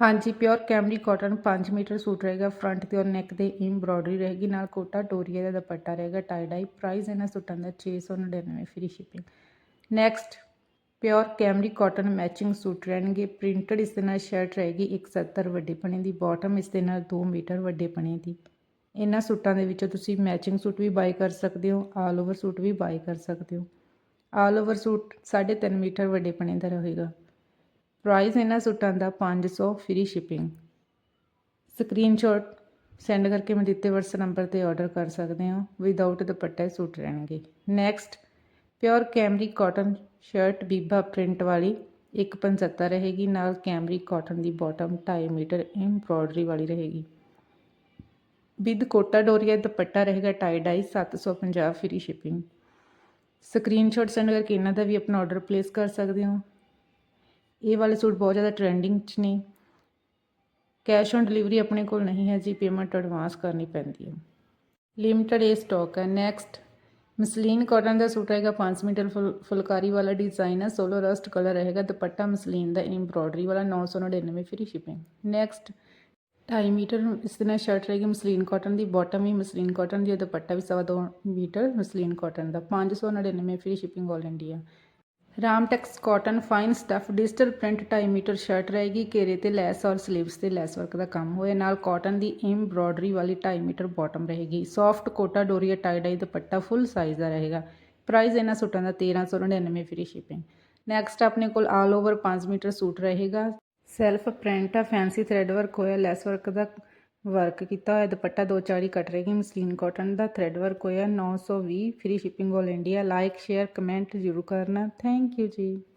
ਹਾਂਜੀ pure cambric cotton 5 metre suit ਰਹੇਗਾ front ਤੇ ਔਰ ਨੈਕ ਤੇ ਐਮਬ੍ਰੋਇਡਰੀ ਰਹੇਗੀ, ਨਾਲ ਕੋਟਾ ਡੋਰੀਆ ਦਾ ਦੁਪੱਟਾ ਰਹੇਗਾ ਟਾਈ ਡਾਈ ਪ੍ਰਾਈਸ ਇਹਨਾਂ ਸੂਟਾਂ ਦਾ 699 free shipping next pure cambric cotton matching suit ਰਹਿਣਗੇ ਪ੍ਰਿੰਟਡ ਇਸ ਦੇ ਨਾਲ ਸ਼ਰਟ ਰਹੇਗੀ 170 ਵੱਡੇ ਪਣੇ ਦੀ ਬਾਟਮ ਇਸ ਦੇ ਨਾਲ 2 ਮੀਟਰ ਵੱਡੇ ਪਣੇ ਦੀ। ਇਹਨਾਂ ਸੂਟਾਂ ਦੇ ਵਿੱਚੋਂ ਤੁਸੀਂ ਮੈਚਿੰਗ ਸੂਟ ਵੀ ਬਾਈ ਕਰ ਸਕਦੇ ਹੋ ਆਲ ਓਵਰ ਸੂਟ ਵੀ ਬਾਈ ਕਰ ਸਕਦੇ ਹੋ। ਆਲ ਓਵਰ ਸੂਟ 3.5 ਮੀਟਰ ਵੱਡੇ ਪਣੇ ਦਾ ਰਹੇਗਾ। ਪ੍ਰਾਈਸ ਇਹਨਾਂ ਸੂਟਾਂ ਦਾ 500 ਫ੍ਰੀ ਸ਼ਿਪਿੰਗ ਸਕਰੀਨਸ਼ਾਟ ਸੈਂਡ ਕਰਕੇ ਮੈਂ ਦਿੱਤੇ WhatsApp ਨੰਬਰ ਤੇ ਆਰਡਰ ਕਰ ਸਕਦੇ ਹੋ। ਵਿਦਆਊਟ ਦੁਪੱਟਾ ਇਹ ਸੂਟ ਰਹਿਣਗੇ। Next pure cambric cotton shirt ਬੀਬਾ ਪ੍ਰਿੰਟ ਵਾਲੀ 175 ਰਹੇਗੀ। ਨਾਲ ਕੈਮਰੀ ਕਾਟਨ ਦੀ ਬਾਟਮ 2.5 ਮੀਟਰ ਐਮਬ੍ਰੋਇਡਰੀ ਵਾਲੀ ਰਹੇਗੀ। ਵਿਦ ਕੋਟਾ ਡੋਰੀਆ ਦੁਪੱਟਾ ਰਹੇਗਾ tie dye 750 free shipping screenshot send ਕਰਕੇ ਇਹਨਾਂ ਦਾ ਵੀ ਆਪਣਾ ਆਰਡਰ ਪਲੇਸ ਕਰ ਸਕਦੇ ਹੋ। ਇਹ ਵਾਲੇ ਸੂਟ ਬਹੁਤ ਜ਼ਿਆਦਾ ਟ੍ਰੈਂਡਿੰਗ 'ਚ ਨੇ। ਕੈਸ਼ ਔਨ ਡਿਲੀਵਰੀ ਆਪਣੇ ਕੋਲ ਨਹੀਂ ਹੈ ਜੀ ਪੇਮੈਂਟ ਐਡਵਾਂਸ ਕਰਨੀ ਪੈਂਦੀ ਹੈ। ਲਿਮਟਡ ਇਹ ਸਟਾਕ ਹੈ। ਨੈਕਸਟ ਮਸਲੀਨ ਕਾਟਨ ਦਾ ਸੂਟ ਰਹੇਗਾ 5 ਮੀਟਰ ਫੁਲ- ਫੁਲਕਾਰੀ ਵਾਲਾ ਡਿਜ਼ਾਈਨ ਹੈ। ਸੋਲੋ ਰਸਟ ਕਲਰ ਰਹੇਗਾ। ਦੁਪੱਟਾ ਮਸਲੀਨ ਦਾ ਐਮਬ੍ਰੋਇਡਰੀ ਵਾਲਾ 999 ਫ੍ਰੀ ਸ਼ਿਪਿੰਗ ਨੈਕਸਟ 2.5 ਮੀਟਰ ਇਸ ਤਰ੍ਹਾਂ ਸ਼ਰਟ ਰਹੇਗੀ ਮਸਲੀਨ ਕਾਟਨ ਦੀ। ਬਾਟਮ ਵੀ ਮਸਲੀਨ ਕਾਟਨ ਦੀ ਦੁਪੱਟਾ ਵੀ ਸਵਾ ਦੋ ਮੀਟਰ ਮਸਲੀਨ ਕਾਟਨ ਦਾ। 599 free shipping all India Ramtex cotton fine stuff digital print 2.5 metre shirt ਰਹੇਗੀ, ਘੇਰੇ ਤੇ ਲੈਸ ਔਰ ਸਲੀਵਸ ਤੇ ਲੈਸ ਵਰਕ ਦਾ ਕੰਮ ਹੋਇਆ ਨਾਲ ਕਾਟਨ ਦੀ ਐਮਬ੍ਰੋਇਡਰੀ ਵਾਲੀ 2.5 ਮੀਟਰ ਬਾਟਮ ਰਹੇਗੀ। Soft Kota Doria tie dye dupatta full size ਦਾ ਰਹੇਗਾ। ਪ੍ਰਾਈਸ ਇਹਨਾਂ ਸੂਟਾਂ ਦਾ 1399 ਫ੍ਰੀ ਸ਼ਿਪਿੰਗ ਨੈਕਸਟ ਆਪਣੇ ਕੋਲ ਆਲ ਓਵਰ 5 ਮੀਟਰ ਸੂਟ ਰਹੇਗਾ। ਸੈਲਫ ਪ੍ਰਿੰਟ ਆ ਫੈਂਸੀ ਥ੍ਰੈਡ ਵਰਕ ਹੋਇਆ, ਲੈਸ ਵਰਕ ਦਾ ਵਰਕ ਕੀਤਾ ਹੋਇਆ, ਦੁਪੱਟਾ 240 ਕੱਟ ਰਹੇਗੀ ਮਸਲੀਨ ਕਾਟਨ ਦਾ ਥ੍ਰੈਡ ਵਰਕ ਹੋਇਆ 920 free shipping all India like share comment ਜ਼ਰੂਰ ਕਰਨਾ। ਥੈਂਕ ਯੂ ਜੀ।